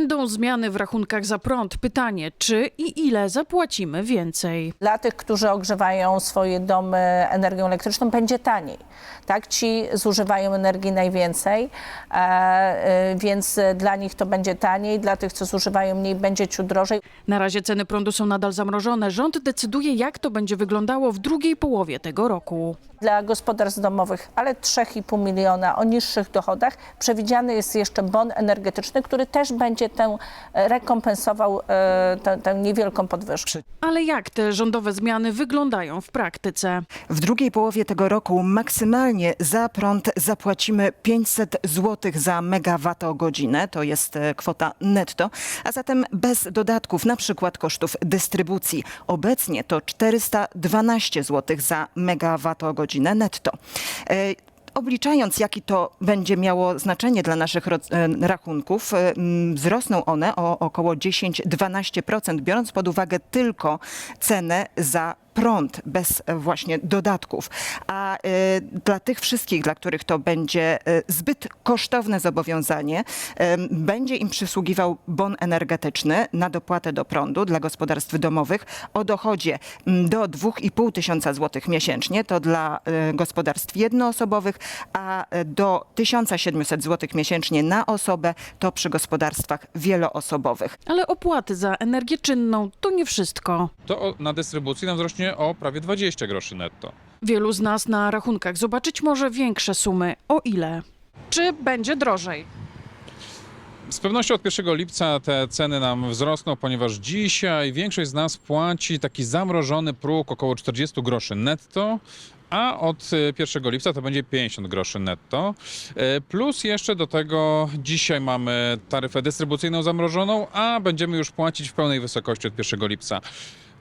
Będą zmiany w rachunkach za prąd. Pytanie, czy i ile zapłacimy więcej? Dla tych, którzy ogrzewają swoje domy energią elektryczną, będzie taniej. Tak, ci zużywają energii najwięcej, e, e, więc dla nich to będzie taniej. Dla tych, co zużywają mniej, będzie ciut drożej. Na razie ceny prądu są nadal zamrożone. Rząd decyduje, jak to będzie wyglądało w drugiej połowie tego roku. Dla gospodarstw domowych, ale 3,5 miliona o niższych dochodach przewidziany jest jeszcze bon energetyczny, który też będzie tę e, rekompensował e, tę, tę niewielką podwyżkę. Ale jak te rządowe zmiany wyglądają w praktyce? W drugiej połowie tego roku maksymalnie za prąd zapłacimy 500 zł za megawattogodzinę, to jest e, kwota netto, a zatem bez dodatków, na przykład kosztów dystrybucji. Obecnie to 412 zł za megawattogodzinę netto. Obliczając, jakie to będzie miało znaczenie dla naszych e, rachunków, e, wzrosną one o około 10-12%, biorąc pod uwagę tylko cenę za prąd bez e, właśnie dodatków. A e, dla tych wszystkich, dla których to będzie e, zbyt kosztowne zobowiązanie, będzie im przysługiwał bon energetyczny na dopłatę do prądu dla gospodarstw domowych o dochodzie do 2,5 tysiąca złotych miesięcznie. To dla gospodarstw jednoosobowych, a do 1700 złotych miesięcznie na osobę to przy gospodarstwach wieloosobowych. Ale opłaty za energię czynną to nie wszystko. to na dystrybucji nam wzrośnie o prawie 20 groszy netto. Wielu z nas na rachunkach zobaczyć może większe sumy. O ile? Czy będzie drożej? Z pewnością od 1 lipca te ceny nam wzrosną, ponieważ dzisiaj większość z nas płaci taki zamrożony próg około 40 groszy netto, a od e, 1 lipca to będzie 50 groszy netto. E, Plus jeszcze do tego dzisiaj mamy taryfę dystrybucyjną zamrożoną, a będziemy już płacić w pełnej wysokości od 1 lipca.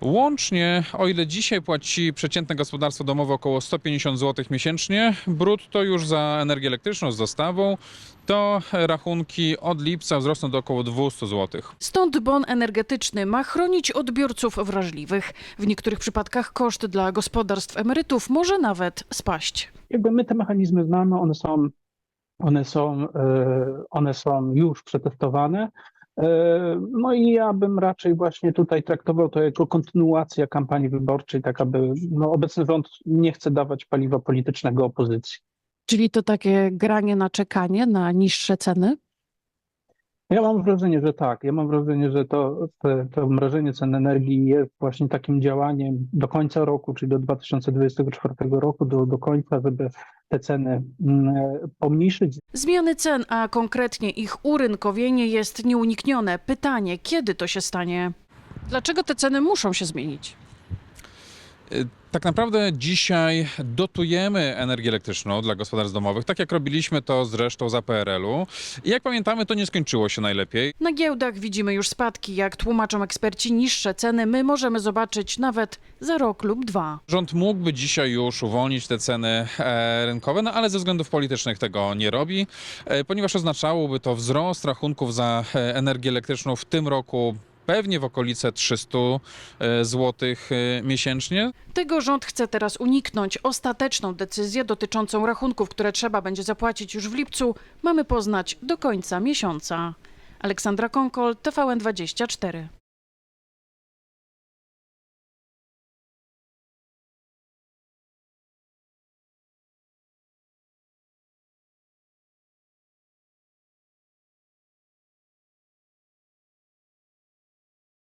Łącznie, o ile dzisiaj płaci przeciętne gospodarstwo domowe około 150 zł miesięcznie, brutto już za energię elektryczną z dostawą, to rachunki od lipca wzrosną do około 200 zł. Stąd bon energetyczny ma chronić odbiorców wrażliwych. W niektórych przypadkach koszt dla gospodarstw emerytów może nawet spaść. jakby my te mechanizmy znamy, one są, one są, e, one są już przetestowane. E, No i ja bym raczej właśnie tutaj traktował to jako kontynuacja kampanii wyborczej, tak aby no, obecny rząd nie chce dawać paliwa politycznego opozycji. Czyli to takie granie na czekanie na niższe ceny? Ja mam wrażenie, że tak. Ja mam wrażenie, że to, to mrożenie cen energii jest właśnie takim działaniem do końca roku, czyli do 2024 roku, do, do końca, żeby te ceny mm, pomniejszyć, Zmiany cen, a konkretnie ich urynkowienie jest nieuniknione. Pytanie, kiedy to się stanie? Dlaczego te ceny muszą się zmienić? Tak naprawdę dzisiaj dotujemy energię elektryczną dla gospodarstw domowych, tak jak robiliśmy to zresztą za PRL-u. I jak pamiętamy, to nie skończyło się najlepiej. Na giełdach widzimy już spadki. Jak tłumaczą eksperci, niższe ceny my możemy zobaczyć nawet za rok lub dwa. Rząd mógłby dzisiaj już uwolnić te ceny e, rynkowe, no ale ze względów politycznych tego nie robi, e, ponieważ oznaczałoby to wzrost rachunków za e, energię elektryczną w tym roku pewnie w okolice 300 zł miesięcznie. Tego rząd chce teraz uniknąć. Ostateczną decyzję dotyczącą rachunków, które trzeba będzie zapłacić już w lipcu, mamy poznać do końca miesiąca. Aleksandra Konkol, TVN24.